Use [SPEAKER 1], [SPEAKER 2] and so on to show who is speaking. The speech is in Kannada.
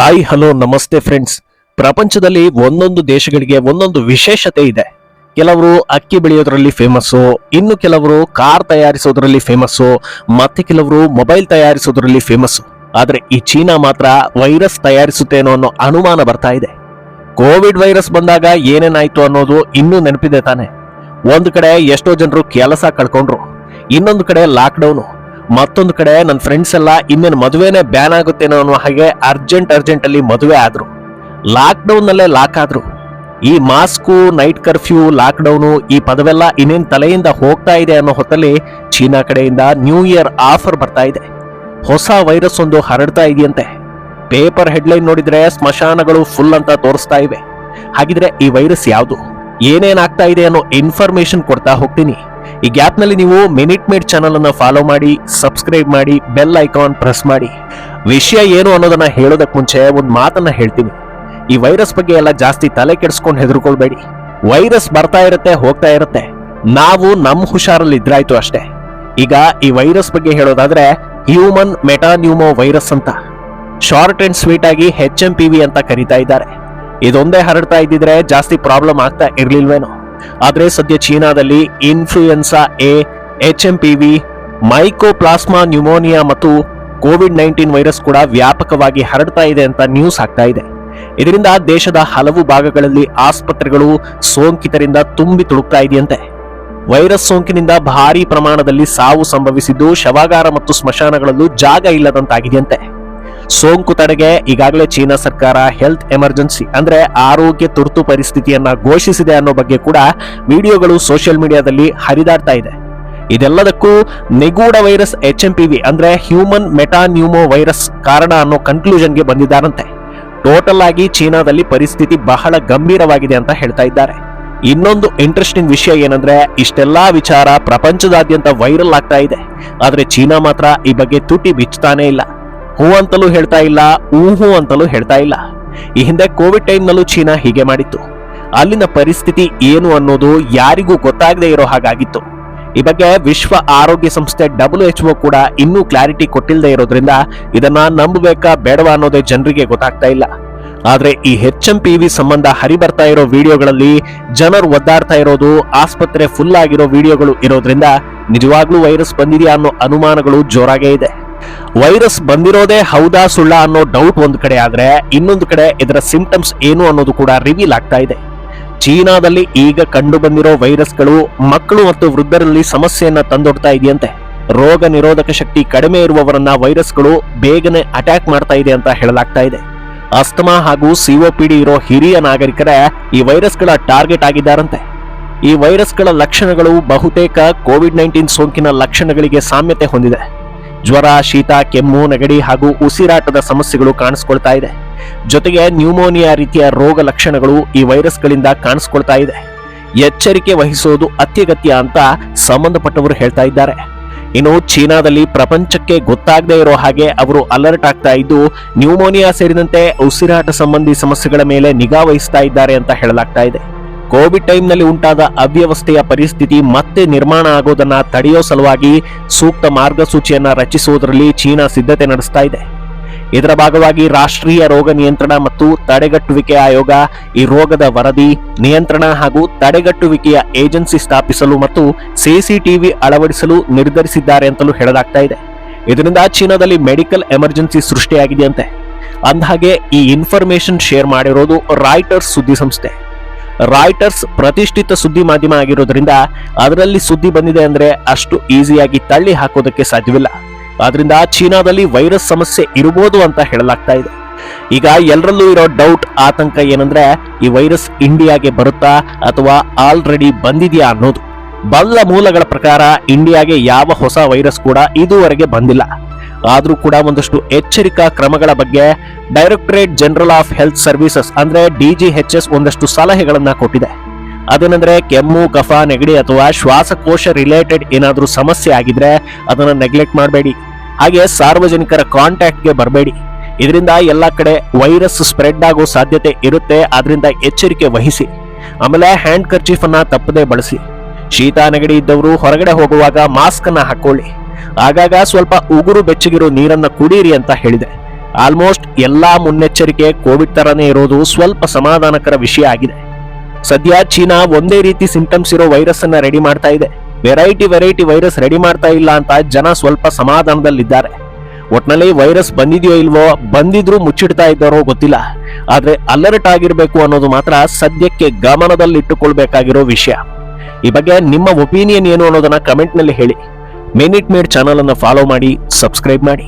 [SPEAKER 1] ಹಾಯ್ ಹಲೋ ನಮಸ್ತೆ ಫ್ರೆಂಡ್ಸ್ ಪ್ರಪಂಚದಲ್ಲಿ ಒಂದೊಂದು ದೇಶಗಳಿಗೆ ಒಂದೊಂದು ವಿಶೇಷತೆ ಇದೆ. ಕೆಲವರು ಅಕ್ಕಿ ಬೆಳೆಯೋದ್ರಲ್ಲಿ ಫೇಮಸ್ಸು ಇನ್ನು ಕೆಲವರು ಕಾರ್ ತಯಾರಿಸೋದ್ರಲ್ಲಿ ಫೇಮಸ್ಸು ಮತ್ತೆ ಕೆಲವರು ಮೊಬೈಲ್ ತಯಾರಿಸೋದ್ರಲ್ಲಿ ಫೇಮಸ್ಸು ಆದರೆ ಈ ಚೀನಾ ಮಾತ್ರ ವೈರಸ್ ತಯಾರಿಸುತ್ತೇನೋ ಅನ್ನೋ ಅನುಮಾನ ಬರ್ತಾ ಇದೆ. ಕೋವಿಡ್ ವೈರಸ್ ಬಂದಾಗ ಏನೇನಾಯ್ತು ಅನ್ನೋದು ಇನ್ನೂ ನೆನಪಿದೆ ತಾನೆ. ಒಂದು ಕಡೆ ಎಷ್ಟೋ ಜನರು ಕೆಲಸ ಕಳ್ಕೊಂಡ್ರು, ಇನ್ನೊಂದು ಕಡೆ ಲಾಕ್ಡೌನು ಮತ್ತೊಂದು ಕಡೆ ನನ್ನ ಫ್ರೆಂಡ್ಸ್ ಎಲ್ಲ ಇನ್ನೇನು ಮದುವೆನೇ ಬ್ಯಾನ್ ಆಗುತ್ತೇನೋ ಅನ್ನೋ ಹಾಗೆ ಅರ್ಜೆಂಟ್ ಅರ್ಜೆಂಟ್ ಅಲ್ಲಿ ಮದುವೆ ಆದ್ರು. ಲಾಕ್ಡೌನ್ ನಲ್ಲೇ ಲಾಕ್ ಆದ್ರು. ಈ ಮಾಸ್ಕು ನೈಟ್ ಕರ್ಫ್ಯೂ ಲಾಕ್ಡೌನು ಈ ಪದವೆಲ್ಲ ಇನ್ನೇನು ತಲೆಯಿಂದ ಹೋಗ್ತಾ ಇದೆ ಅನ್ನೋ ಹೊತ್ತಲ್ಲಿ ಚೀನಾ ಕಡೆಯಿಂದ ನ್ಯೂ ಇಯರ್ ಆಫರ್ ಬರ್ತಾ ಇದೆ. ಹೊಸ ವೈರಸ್ ಒಂದು ಹರಡ್ತಾ ಇದೆಯಂತೆ. ಪೇಪರ್ ಹೆಡ್ಲೈನ್ ನೋಡಿದ್ರೆ ಸ್ಮಶಾನಗಳು ಫುಲ್ ಅಂತ ತೋರಿಸ್ತಾ ಇವೆ. ಹಾಗಿದ್ರೆ ಈ ವೈರಸ್ ಯಾವುದು? ಏನೇನಾಗ್ತಾ ಇದೆ ಅನ್ನೋ ಇನ್ಫಾರ್ಮೇಶನ್ ಕೊಡ್ತಾ ಹೋಗ್ತೀನಿ. ಈ ಗ್ಯಾಪ್ನಲ್ಲಿ ನೀವು ಮಿನಿಟ್ ಮೇಡ್ ಚಾನಲ್ ಅನ್ನ ಫಾಲೋ ಮಾಡಿ ಸಬ್ಸ್ಕ್ರೈಬ್ ಮಾಡಿ ಬೆಲ್ ಐಕಾನ್ ಪ್ರೆಸ್ ಮಾಡಿ. ವಿಷಯ ಏನು ಅನ್ನೋದನ್ನ ಹೇಳೋದಕ್ಕೆ ಮುಂಚೆ ಒಂದು ಮಾತನ್ನ ಹೇಳ್ತೀನಿ. ಈ ವೈರಸ್ ಬಗ್ಗೆ ಎಲ್ಲ ಜಾಸ್ತಿ ತಲೆ ಕೆಡಿಸ್ಕೊಂಡು ಹೆದರ್ಕೊಳ್ಬೇಡಿ. ವೈರಸ್ ಬರ್ತಾ ಇರುತ್ತೆ, ಹೋಗ್ತಾ ಇರುತ್ತೆ. ನಾವು ನಮ್ಮ ಹುಷಾರಲ್ಲಿ ಇದ್ರಾಯ್ತು ಅಷ್ಟೇ. ಈಗ ಈ ವೈರಸ್ ಬಗ್ಗೆ ಹೇಳೋದಾದ್ರೆ ಹ್ಯೂಮನ್ ಮೆಟಾನ್ಯೂಮೋ ವೈರಸ್ ಅಂತ. ಶಾರ್ಟ್ ಅಂಡ್ ಸ್ವೀಟ್ ಆಗಿ ಹೆಚ್ ಎಂ ಪಿ ವಿ ಅಂತ ಕರೀತಾ ಇದ್ದಾರೆ. ಇದೊಂದೇ ಹರಡ್ತಾ ಇದ್ದಿದ್ರೆ ಜಾಸ್ತಿ ಪ್ರಾಬ್ಲಮ್ ಆಗ್ತಾ ಇರ್ಲಿಲ್ವೇನೋ. ಆದ್ರೆ ಸದ್ಯ ಚೀನಾದಲ್ಲಿ influenza A H M P V mycoplasma pneumonia ಮತ್ತು ಕೋವಿಡ್ ನೈನ್ಟೀನ್ ವೈರಸ್ ಕೂಡ ವ್ಯಾಪಕವಾಗಿ ಹರಡ್ತಾ ಇದೆ ಅಂತ ನ್ಯೂಸ್ ಆಗ್ತಾ ಇದೆ. ಇದರಿಂದ ದೇಶದ ಹಲವು ಭಾಗಗಳಲ್ಲಿ ಆಸ್ಪತ್ರೆಗಳು ಸೋಂಕಿತರಿಂದ ತುಂಬಿ ತುಳುಕ್ತಾ ಇದೆಯಂತೆ. ವೈರಸ್ ಸೋಂಕಿನಿಂದ ಭಾರೀ ಪ್ರಮಾಣದಲ್ಲಿ ಸಾವು ಸಂಭವಿಸಿದ್ದು ಶವಾಗಾರ ಮತ್ತು ಸ್ಮಶಾನಗಳಲ್ಲೂ ಜಾಗ ಇಲ್ಲದಂತಾಗಿದೆಯಂತೆ. ಸೋಂಕು ತಡೆಗೆ ಈಗಾಗಲೇ ಚೀನಾ ಸರ್ಕಾರ ಹೆಲ್ತ್ ಎಮರ್ಜೆನ್ಸಿ ಅಂದ್ರೆ ಆರೋಗ್ಯ ತುರ್ತು ಪರಿಸ್ಥಿತಿಯನ್ನ ಘೋಷಿಸಿದೆ ಅನ್ನೋ ಬಗ್ಗೆ ಕೂಡ ವಿಡಿಯೋಗಳು ಸೋಷಿಯಲ್ ಮೀಡಿಯಾದಲ್ಲಿ ಹರಿದಾಡ್ತಾ ಇದೆ. ಇದೆಲ್ಲದಕ್ಕೂ ನಿಗೂಢ virus H M P V ಅಂದ್ರೆ ಹ್ಯೂಮನ್ ಮೆಟಾನ್ಯೂಮೋ ವೈರಸ್ ಕಾರಣ ಅನ್ನೋ ಕನ್ಕ್ಲೂಷನ್ಗೆ ಬಂದಿದ್ದಾರಂತೆ. ಟೋಟಲ್ ಆಗಿ ಚೀನಾದಲ್ಲಿ ಪರಿಸ್ಥಿತಿ ಬಹಳ ಗಂಭೀರವಾಗಿದೆ ಅಂತ ಹೇಳ್ತಾ ಇದ್ದಾರೆ. ಇನ್ನೊಂದು ಇಂಟ್ರೆಸ್ಟಿಂಗ್ ವಿಷಯ ಏನಂದ್ರೆ ಇಷ್ಟೆಲ್ಲಾ ವಿಚಾರ ಪ್ರಪಂಚದಾದ್ಯಂತ ವೈರಲ್ ಆಗ್ತಾ ಇದೆ. ಆದ್ರೆ ಚೀನಾ ಮಾತ್ರ ಈ ಬಗ್ಗೆ ತುಟಿ ಬಿಚ್ತಾನೇ ಇಲ್ಲ. ಹೂ ಅಂತಲೂ ಹೇಳ್ತಾ ಇಲ್ಲ, ಊಹು ಅಂತಲೂ ಹೇಳ್ತಾ ಇಲ್ಲ. ಈ ಹಿಂದೆ ಕೋವಿಡ್ ಟೈಮ್ನಲ್ಲೂ ಚೀನಾ ಹೀಗೆ ಮಾಡಿತ್ತು. ಅಲ್ಲಿನ ಪರಿಸ್ಥಿತಿ ಏನು ಅನ್ನೋದು ಯಾರಿಗೂ ಗೊತ್ತಾಗದೇ ಇರೋ ಹಾಗಾಗಿತ್ತು. ಈ ಬಗ್ಗೆ ವಿಶ್ವ ಆರೋಗ್ಯ ಸಂಸ್ಥೆ ಡಬ್ಲ್ಯೂ ಎಚ್ ಒ ಕೂಡ ಇನ್ನೂ ಕ್ಲಾರಿಟಿ ಕೊಟ್ಟಿಲ್ಲದೆ ಇರೋದ್ರಿಂದ ಇದನ್ನ ನಂಬಬೇಕಾ ಬೇಡವಾ ಅನ್ನೋದೇ ಜನರಿಗೆ ಗೊತ್ತಾಗ್ತಾ ಇಲ್ಲ. ಆದ್ರೆ ಈ ಹೆಚ್ ಎಂ ಪಿ ವಿ ಸಂಬಂಧ ಹರಿಬರ್ತಾ ಇರೋ ವಿಡಿಯೋಗಳಲ್ಲಿ ಜನರು ಒದ್ದಾಡ್ತಾ ಇರೋದು, ಆಸ್ಪತ್ರೆ ಫುಲ್ ಆಗಿರೋ ವಿಡಿಯೋಗಳು ಇರೋದ್ರಿಂದ ನಿಜವಾಗ್ಲೂ ವೈರಸ್ ಬಂದಿದೆಯಾ ಅನ್ನೋ ಅನುಮಾನಗಳು ಜೋರಾಗೇ ಇದೆ. ವೈರಸ್ ಬಂದಿರೋದೇ ಹೌದಾ ಸುಳ್ಳ ಅನ್ನೋ ಡೌಟ್ ಒಂದು ಕಡೆ ಆದ್ರೆ ಇನ್ನೊಂದು ಕಡೆ ಇದರ ಸಿಂಪ್ಟಮ್ಸ್ ಏನು ಅನ್ನೋದು ಕೂಡ ರಿವೀಲ್ ಆಗ್ತಾ ಇದೆ. ಚೀನಾದಲ್ಲಿ ಈಗ ಕಂಡು ಬಂದಿರೋ ವೈರಸ್ಗಳು ಮಕ್ಕಳು ಮತ್ತು ವೃದ್ಧರಲ್ಲಿ ಸಮಸ್ಯೆಯನ್ನ ತಂದೊಡ್ತಾ ಇದೆಯಂತೆ. ರೋಗ ನಿರೋಧಕ ಶಕ್ತಿ ಕಡಿಮೆ ಇರುವವರನ್ನ ವೈರಸ್ಗಳು ಬೇಗನೆ ಅಟ್ಯಾಕ್ ಮಾಡ್ತಾ ಇದೆ ಅಂತ ಹೇಳಲಾಗ್ತಾ ಇದೆ. ಅಸ್ತಮಾ ಹಾಗೂ ಸಿಒಪಿಡಿ ಇರೋ ಹಿರಿಯ ನಾಗರಿಕರೇ ಈ ವೈರಸ್ಗಳ ಟಾರ್ಗೆಟ್ ಆಗಿದ್ದಾರಂತೆ. ಈ ವೈರಸ್ಗಳ ಲಕ್ಷಣಗಳು ಬಹುತೇಕ ಕೋವಿಡ್ ನೈನ್ಟೀನ್ ಸೋಂಕಿನ ಲಕ್ಷಣಗಳಿಗೆ ಸಾಮ್ಯತೆ ಹೊಂದಿದೆ. ಜ್ವರ, ಶೀತ, ಕೆಮ್ಮು, ನೆಗಡಿ ಹಾಗೂ ಉಸಿರಾಟದ ಸಮಸ್ಯೆಗಳು ಕಾಣಿಸ್ಕೊಳ್ತಾ ಇದೆ. ಜೊತೆಗೆ ನ್ಯೂಮೋನಿಯಾ ರೀತಿಯ ರೋಗ ಲಕ್ಷಣಗಳು ಈ ವೈರಸ್ಗಳಿಂದ ಕಾಣಿಸ್ಕೊಳ್ತಾ ಇದೆ. ಎಚ್ಚರಿಕೆ ವಹಿಸೋದು ಅತ್ಯಗತ್ಯ ಅಂತ ಸಂಬಂಧಪಟ್ಟವರು ಹೇಳ್ತಾ ಇದ್ದಾರೆ. ಇನ್ನು ಚೀನಾದಲ್ಲಿ ಪ್ರಪಂಚಕ್ಕೆ ಗೊತ್ತಾಗದೇ ಇರೋ ಹಾಗೆ ಅವರು ಅಲರ್ಟ್ ಆಗ್ತಾ ಇದ್ದು, ನ್ಯೂಮೋನಿಯಾ ಸೇರಿದಂತೆ ಉಸಿರಾಟ ಸಂಬಂಧಿ ಸಮಸ್ಯೆಗಳ ಮೇಲೆ ನಿಗಾ ವಹಿಸ್ತಾ ಇದ್ದಾರೆ ಅಂತ ಹೇಳಲಾಗ್ತಾ ಇದೆ. ಕೋವಿಡ್ ಟೈಮ್ನಲ್ಲಿ ಉಂಟಾದ ಅವ್ಯವಸ್ಥೆಯ ಪರಿಸ್ಥಿತಿ ಮತ್ತೆ ನಿರ್ಮಾಣ ಆಗೋದನ್ನ ತಡೆಯೋ ಸಲುವಾಗಿ ಸೂಕ್ತ ಮಾರ್ಗಸೂಚಿಯನ್ನ ರಚಿಸುವುದರಲ್ಲಿ ಚೀನಾ ಸಿದ್ಧತೆ ನಡೆಸ್ತಾ ಇದೆ. ಇದರ ಭಾಗವಾಗಿ ರಾಷ್ಟ್ರೀಯ ರೋಗ ನಿಯಂತ್ರಣ ಮತ್ತು ತಡೆಗಟ್ಟುವಿಕೆ ಆಯೋಗ ಈ ರೋಗದ ವರದಿ, ನಿಯಂತ್ರಣ ಹಾಗೂ ತಡೆಗಟ್ಟುವಿಕೆಯ ಏಜೆನ್ಸಿ ಸ್ಥಾಪಿಸಲು ಮತ್ತು ಸಿಸಿಟಿವಿ ಅಳವಡಿಸಲು ನಿರ್ಧರಿಸಿದ್ದಾರೆ ಅಂತಲೂ ಹೇಳಲಾಗ್ತಾ ಇದೆ. ಇದರಿಂದ ಚೀನಾದಲ್ಲಿ ಮೆಡಿಕಲ್ ಎಮರ್ಜೆನ್ಸಿ ಸೃಷ್ಟಿಯಾಗಿದೆಯಂತೆ. ಅಂದಹಾಗೆ ಈ ಇನ್ಫಾರ್ಮೇಶನ್ ಶೇರ್ ಮಾಡಿರೋದು ರಾಯ್ಟರ್ಸ್ ಸುದ್ದಿ ಸಂಸ್ಥೆ. ರಾಯ್ಟರ್ಸ್ ಪ್ರತಿಷ್ಠಿತ ಸುದ್ದಿ ಮಾಧ್ಯಮ ಆಗಿರೋದ್ರಿಂದ ಅದರಲ್ಲಿ ಸುದ್ದಿ ಬಂದಿದೆ ಅಂದ್ರೆ ಅಷ್ಟು ಈಸಿಯಾಗಿ ತಳ್ಳಿ ಹಾಕೋದಕ್ಕೆ ಸಾಧ್ಯವಿಲ್ಲ. ಆದ್ರಿಂದ ಚೀನಾದಲ್ಲಿ ವೈರಸ್ ಸಮಸ್ಯೆ ಇರಬಹುದು ಅಂತ ಹೇಳಲಾಗ್ತಾ ಇದೆ. ಈಗ ಎಲ್ಲರಲ್ಲೂ ಇರೋ ಡೌಟ್ ಆತಂಕ ಏನಂದ್ರೆ ಈ ವೈರಸ್ ಇಂಡಿಯಾಗೆ ಬರುತ್ತಾ ಅಥವಾ ಆಲ್ರೆಡಿ ಬಂದಿದೆಯಾ ಅನ್ನೋದು. ಬಲ್ಲ ಮೂಲಗಳ ಪ್ರಕಾರ ಇಂಡಿಯಾಗೆ ಯಾವ ಹೊಸ ವೈರಸ್ ಕೂಡ ಇದುವರೆಗೆ ಬಂದಿಲ್ಲ. ಆದ್ರೂ ಕೂಡ ಒಂದಷ್ಟು ಎಚ್ಚರಿಕಾ ಕ್ರಮಗಳ ಬಗ್ಗೆ directorate general of health services, ಅಂದ್ರೆ ಡಿಜಿಎಚ್ಎಸ್ ಒಂದಷ್ಟು ಸಲಹೆಗಳನ್ನ ಕೊಟ್ಟಿದೆ. ಅದೇನೆಂದ್ರೆ ಕೆಮ್ಮು, ಕಫ, ನೆಗಡಿ ಅಥವಾ ಶ್ವಾಸಕೋಶ ರಿಲೇಟೆಡ್ ಏನಾದರೂ ಸಮಸ್ಯೆ ಆಗಿದ್ರೆ ಅದನ್ನ ನೆಗ್ಲೆಕ್ಟ್ ಮಾಡಬೇಡಿ. ಹಾಗೆ ಸಾರ್ವಜನಿಕರ ಕಾಂಟ್ಯಾಕ್ಟ್ಗೆ ಬರಬೇಡಿ. ಇದರಿಂದ ಎಲ್ಲ ಕಡೆ ವೈರಸ್ ಸ್ಪ್ರೆಡ್ ಆಗೋ ಸಾಧ್ಯತೆ ಇರುತ್ತೆ, ಆದ್ರಿಂದ ಎಚ್ಚರಿಕೆ ವಹಿಸಿ. ಆಮೇಲೆ ಹ್ಯಾಂಡ್ ಕರ್ಚೀಫ್ ಅನ್ನ ತಪ್ಪದೆ ಬಳಸಿ. ಶೀತ, ನೆಗಡಿ ಇದ್ದವರು ಹೊರಗಡೆ ಹೋಗುವಾಗ ಮಾಸ್ಕ್ ಅನ್ನ ಹಾಕೊಳ್ಳಿ. ಆಗಾಗ ಸ್ವಲ್ಪ ಉಗುರು ಬೆಚ್ಚಗಿರೋ ನೀರನ್ನ ಕುಡೀರಿ ಅಂತ ಹೇಳಿದೆ. ಆಲ್ಮೋಸ್ಟ್ ಎಲ್ಲಾ ಮುನ್ನೆಚ್ಚರಿಕೆ ಕೋವಿಡ್ ತರನೇ ಇರೋದು ಸ್ವಲ್ಪ ಸಮಾಧಾನಕರ ವಿಷಯ ಆಗಿದೆ. ಸದ್ಯ ಚೀನಾ ಒಂದೇ ರೀತಿ ಸಿಂಪ್ಟಮ್ಸ್ ಇರೋ ವೈರಸ್ ಅನ್ನ ರೆಡಿ ಮಾಡ್ತಾ ಇದೆ. ವೆರೈಟಿ ವೆರೈಟಿ ವೈರಸ್ ರೆಡಿ ಮಾಡ್ತಾ ಇಲ್ಲ ಅಂತ ಜನ ಸ್ವಲ್ಪ ಸಮಾಧಾನದಲ್ಲಿದ್ದಾರೆ. ಒಟ್ನಲ್ಲಿ ವೈರಸ್ ಬಂದಿದೆಯೋ ಇಲ್ವೋ, ಬಂದಿದ್ರು ಮುಚ್ಚಿಡ್ತಾ ಇದ್ದಾರೋ ಗೊತ್ತಿಲ್ಲ. ಆದ್ರೆ ಅಲರ್ಟ್ ಆಗಿರ್ಬೇಕು ಅನ್ನೋದು ಮಾತ್ರ ಸದ್ಯಕ್ಕೆ ಗಮನದಲ್ಲಿಟ್ಟುಕೊಳ್ಬೇಕಾಗಿರೋ ವಿಷಯ. ಈ ಬಗ್ಗೆ ನಿಮ್ಮ ಒಪಿನಿಯನ್ ಏನು ಅನ್ನೋದನ್ನ ಕಮೆಂಟ್ನಲ್ಲಿ ಹೇಳಿ. ಮಿನಿಟ್ ಮೇಡ್ ಚಾನಲ್ ಅನ್ನು ಫಾಲೋ ಮಾಡಿ ಸಬ್ಸ್ಕ್ರೈಬ್ ಮಾಡಿ.